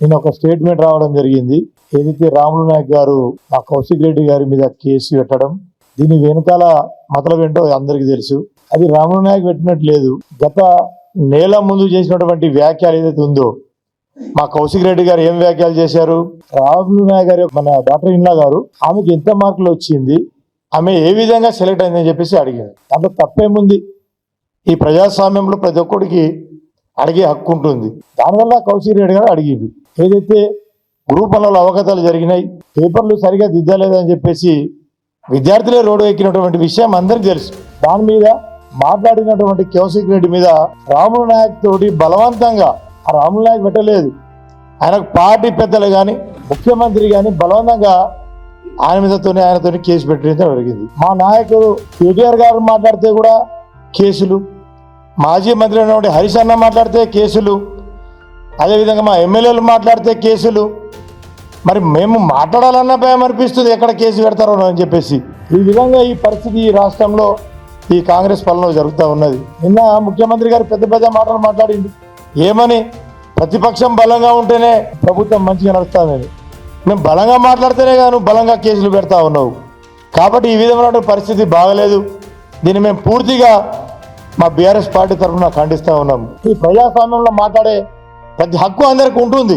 నేను ఒక స్టేట్మెంట్ రావడం జరిగింది. ఏదైతే రాములు నాయక్ గారు ఆ కౌశిక్ రెడ్డి గారి మీద కేసు పెట్టడం దీని వెనకాల మతలం ఏంటో అందరికీ తెలుసు. అది రాములు నాయక్ పెట్టినట్టు లేదు. గత నేల ముందు చేసినటువంటి వ్యాఖ్యలు ఏదైతే ఉందో మా కౌశిక్ రెడ్డి గారు ఏం వ్యాఖ్యలు చేశారు? రాములు నాయక్ గారు మన డాక్టర్ ఇన్లా గారు ఆమెకి ఎంత మార్కులు వచ్చింది? ఆమె ఏ విధంగా సెలెక్ట్ అయిందని చెప్పేసి అడిగారు. దాంట్లో తప్పేముంది? ఈ ప్రజాస్వామ్యంలో ప్రతి ఒక్కడికి అడిగే హక్కు ఉంటుంది. దానివల్ల కౌశిక్ రెడ్డి గారు అడిగింది ఏదైతే గ్రూప్ వన్లలో జరిగినాయి పేపర్లు సరిగా దిద్దలేదని చెప్పేసి విద్యార్థులే రోడ్డు ఎక్కినటువంటి విషయం అందరికీ తెలుసు. దాని మీద మాట్లాడినటువంటి కౌశిక్ రెడ్డి మీద రాములు నాయక్ తోటి బలవంతంగా ఆ రాములు నాయక్ పెట్టలేదు. ఆయనకు పార్టీ పెద్దలు కానీ ముఖ్యమంత్రి కానీ బలవంతంగా ఆయన మీదతోనే ఆయనతోనే కేసు పెట్టడం జరిగింది. మా నాయకుడు కేటీఆర్ గారు మాట్లాడితే కూడా కేసులు మాజీ మంత్రి అయినటువంటి హరీష్ అన్న మాట్లాడితే కేసులు అదేవిధంగా మా ఎమ్మెల్యేలు మాట్లాడితే కేసులు. మరి మేము మాట్లాడాలన్న భయం అనిపిస్తుంది ఎక్కడ కేసు పెడతారో అని చెప్పేసి. ఈ విధంగా ఈ పరిస్థితి ఈ రాష్ట్రంలో ఈ కాంగ్రెస్ పాలన జరుగుతూ ఉన్నది. నిన్న ముఖ్యమంత్రి గారు పెద్ద పెద్ద మాటలు మాట్లాడింది ఏమని? ప్రతిపక్షం బలంగా ఉంటేనే ప్రభుత్వం మంచిగా నడుస్తుందని మేము బలంగా మాట్లాడితేనే కాను బలంగా కేసులు పెడతా ఉన్నావు. కాబట్టి ఈ విధమైన పరిస్థితి బాగలేదు. దీన్ని మేము పూర్తిగా మా బీఆర్ఎస్ పార్టీ తరఫున ఖండిస్తూ ఉన్నాము ఈ ప్రజాస్వామ్యంలో మాట్లాడే ప్రతి హక్కు అందరికి ఉంటుంది.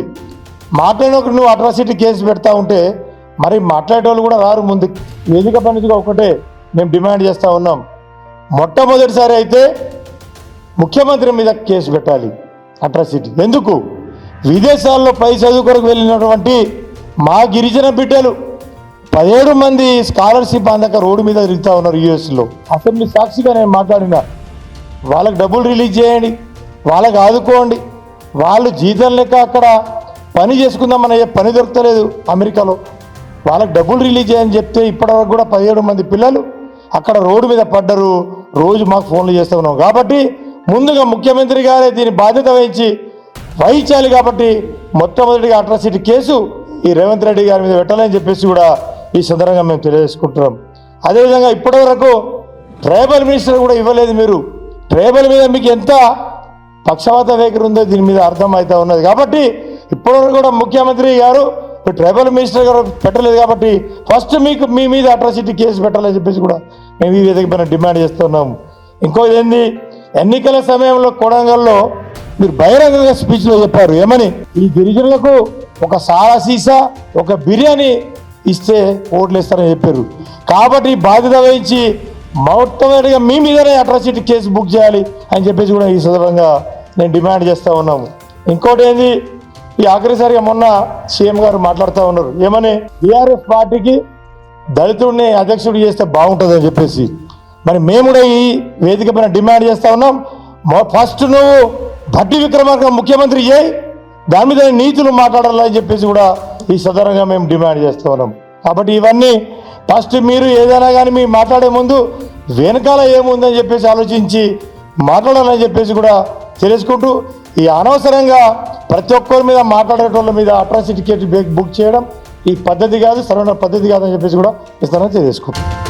మాట్లాడినప్పుడు నువ్వు అట్రాసిటీ కేసు పెడతా ఉంటే మరి మాట్లాడేటోళ్ళు కూడా రారు ముందు. వేదిక పనిగా ఒకటే మేము డిమాండ్ చేస్తూ ఉన్నాం. మొట్టమొదటిసారి అయితే ముఖ్యమంత్రి మీద కేసు పెట్టాలి అట్రాసిటీ ఎందుకు? విదేశాల్లో పై చదువు కొరకు వెళ్ళినటువంటి మా గిరిజన బిడ్డలు పదిహేడు మంది స్కాలర్షిప్ అందక రోడ్డు మీద తిరుగుతూ ఉన్నారు యూఎస్లో. అసెంబ్లీ సాక్షిగా నేను మాట్లాడిన వాళ్ళకి డబ్బులు రిలీజ్ చేయండి వాళ్ళకి ఆదుకోండి. వాళ్ళు జీతం లెక్క అక్కడ పని చేసుకుందామని ఏ పని దొరకలేదు అమెరికాలో. వాళ్ళకి డబ్బులు రిలీజ్ చేయని చెప్తే ఇప్పటివరకు కూడా పదిహేడు మంది పిల్లలు అక్కడ రోడ్డు మీద పడ్డరు. రోజు మాకు ఫోన్లు చేస్తూ ఉన్నాం. కాబట్టి ముందుగా ముఖ్యమంత్రి గారే దీని బాధ్యత వహించి వహించాలి కాబట్టి మొట్టమొదటిగా అట్రాసిటీ కేసు ఈ రేవంత్ రెడ్డి గారి మీద పెట్టాలని చెప్పేసి కూడా ఈ సందర్భంగా మేము తెలియజేసుకుంటున్నాం. అదేవిధంగా ఇప్పటివరకు ట్రైబల్ మినిస్టర్ కూడా ఇవ్వలేదు మీరు. ట్రైబల్ మీద మీకు ఎంత పక్షవాత వైఖరి ఉందో దీని మీద అర్థం అవుతా ఉన్నది. కాబట్టి ఇప్పటివరకు కూడా ముఖ్యమంత్రి గారు ట్రైబల్ మినిస్టర్ గారు పెట్టలేదు కాబట్టి ఫస్ట్ మీకు మీ మీద అట్రాసిటీ కేసు పెట్టాలని చెప్పేసి కూడా మేము ఈ విధంగా డిమాండ్ చేస్తున్నాము. ఇంకోది ఏంది ఎన్నికల సమయంలో కొడంగల్లో మీరు బహిరంగంగా స్పీచ్లో చెప్పారు. ఏమని? ఈ గిరిజనులకు ఒక సారా సీసా ఒక బిర్యానీ ఇస్తే ఓట్లు ఇస్తారని చెప్పారు. కాబట్టి బాధ్యత వహించి మొట్టమొదటిగా మీ మీదనే అట్రాసిటీ కేసు బుక్ చేయాలి అని చెప్పేసి కూడా ఈ సందర్భంగా నేను డిమాండ్ చేస్తూ ఉన్నాము. ఇంకోటి ఏంది? ఈ ఆఖరిసారిగా మొన్న సీఎం గారు మాట్లాడుతూ ఉన్నారు. ఏమని? బీఆర్ఎస్ పార్టీకి దళితుడిని అధ్యక్షుడు చేస్తే బాగుంటుందని చెప్పేసి. మరి మేము కూడా ఈ వేదిక పైన డిమాండ్ చేస్తూ ఉన్నాం. ఫస్ట్ నువ్వు భట్టి విక్రమార్క ముఖ్యమంత్రి చేయి. దాని మీద నీతులు మాట్లాడాలని చెప్పేసి కూడా ఈ సదరంగా మేము డిమాండ్ చేస్తూ ఉన్నాం. కాబట్టి ఇవన్నీ ఫస్ట్ మీరు ఏదైనా కానీ మీరు మాట్లాడే ముందు వెనకాల ఏముందని చెప్పేసి ఆలోచించి మాట్లాడాలని చెప్పేసి కూడా తెలుసుకుంటూ ఈ అనవసరంగా ప్రతి ఒక్కరి మీద మాట్లాడేటోళ్ళ మీద అట్రాసిటీ బుక్ చేయడం ఈ పద్ధతి కాదు సరైన పద్ధతి కాదని చెప్పేసి కూడా ఇస్తానని తెలియజేసుకుంటాం